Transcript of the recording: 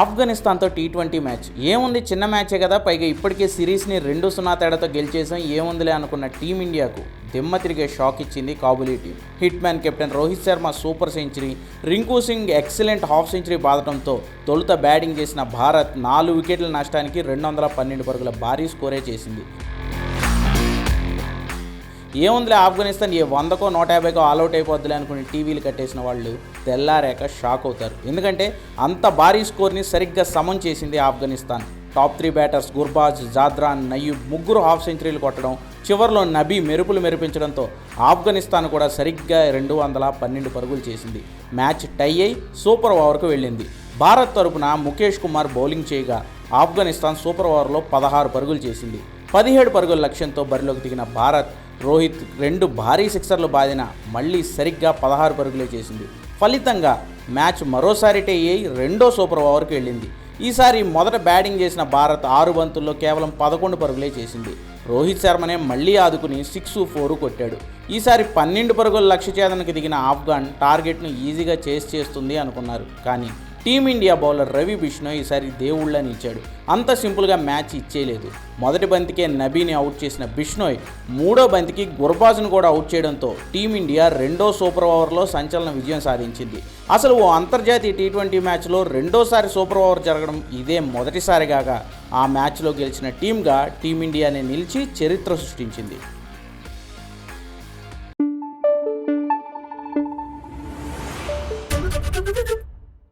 ఆఫ్ఘనిస్తాన్తో T twenty match. ఏముంది చిన్న మ్యాచే కదా పైగా ఇప్పటికే సిరీస్ని రెండు సున్నా తేడాతో గెలిచేసాం ఏముందిలే అనుకున్న టీమిండియాకు దిమ్మ తిరిగే షాక్ ఇచ్చింది Kabuli team. Hit man captain Rohit Sharma super century Rinku Singh excellent half century బాదటంతో తొలుత బ్యాటింగ్ చేసిన భారత్ నాలుగు వికెట్ల నష్టానికి రెండు వందల పన్నెండు పరుగుల భారీ స్కోరే చేసింది. ఏముందిలే ఆఫ్ఘనిస్తాన్ ఏ వందకో నూట యాభైకో ఆల్అౌట్ అయిపోద్దులే అనుకుని టీవీలు కట్టేసిన వాళ్ళు తెల్లారాక షాక్ అవుతారు. ఎందుకంటే అంత భారీ స్కోర్ని సరిగ్గా సమం చేసింది Afghanistan. Top three batters Gurbaz Zadran Naib ముగ్గురు హాఫ్ సెంచరీలు కొట్టడం చివరిలో నబీ మెరుపులు మెరిపించడంతో ఆఫ్ఘనిస్తాన్ కూడా సరిగ్గా రెండు వందల పన్నెండు పరుగులు చేసింది. మ్యాచ్ టై అయి సూపర్ ఓవర్కు వెళ్ళింది. భారత్ తరపున ముఖేష్ కుమార్ బౌలింగ్ చేయగా ఆఫ్ఘనిస్తాన్ సూపర్ ఓవర్లో పదహారు పరుగులు చేసింది. పదిహేడు పరుగుల లక్ష్యంతో బరిలోకి దిగిన భారత్ రోహిత్ రెండు భారీ సిక్సర్లు బాదిన మళ్ళీ సరిగ్గా పదహారు పరుగులే చేసింది. ఫలితంగా మ్యాచ్ మరోసారి టై అయి రెండో సూపర్ ఓవర్కి వెళ్ళింది. ఈసారి మొదట బ్యాటింగ్ చేసిన భారత్ ఆరు బంతుల్లో కేవలం పదకొండు పరుగులే చేసింది. రోహిత్ శర్మనే మళ్ళీ ఆదుకుని సిక్స్ ఫోర్ కొట్టాడు. ఈసారి పన్నెండు పరుగుల లక్ష్య ఛేదనకు దిగిన ఆఫ్ఘాన్ టార్గెట్ను ఈజీగా చేసి చేస్తుంది అనుకున్నారు. కానీ టీమిండియా బౌలర్ రవి బిష్ణోయ్ ఈసారి దేవుళ్ళని ఇచ్చాడు అంత సింపుల్గా మ్యాచ్ ఇచ్చేయలేదు. మొదటి బంతికే నబీని అవుట్ చేసిన బిష్ణోయ్ మూడో బంతికి గుర్బాజ్ను కూడా అవుట్ చేయడంతో టీమిండియా రెండో సూపర్ ఓవర్లో సంచలన విజయం సాధించింది. అసలు ఓ అంతర్జాతీయ టీ ట్వంటీ మ్యాచ్లో రెండోసారి సూపర్ ఓవర్ జరగడం ఇదే మొదటిసారి కాక ఆ మ్యాచ్లో గెలిచిన టీమ్గా టీమిండియాని నిలిచి చరిత్ర సృష్టించింది.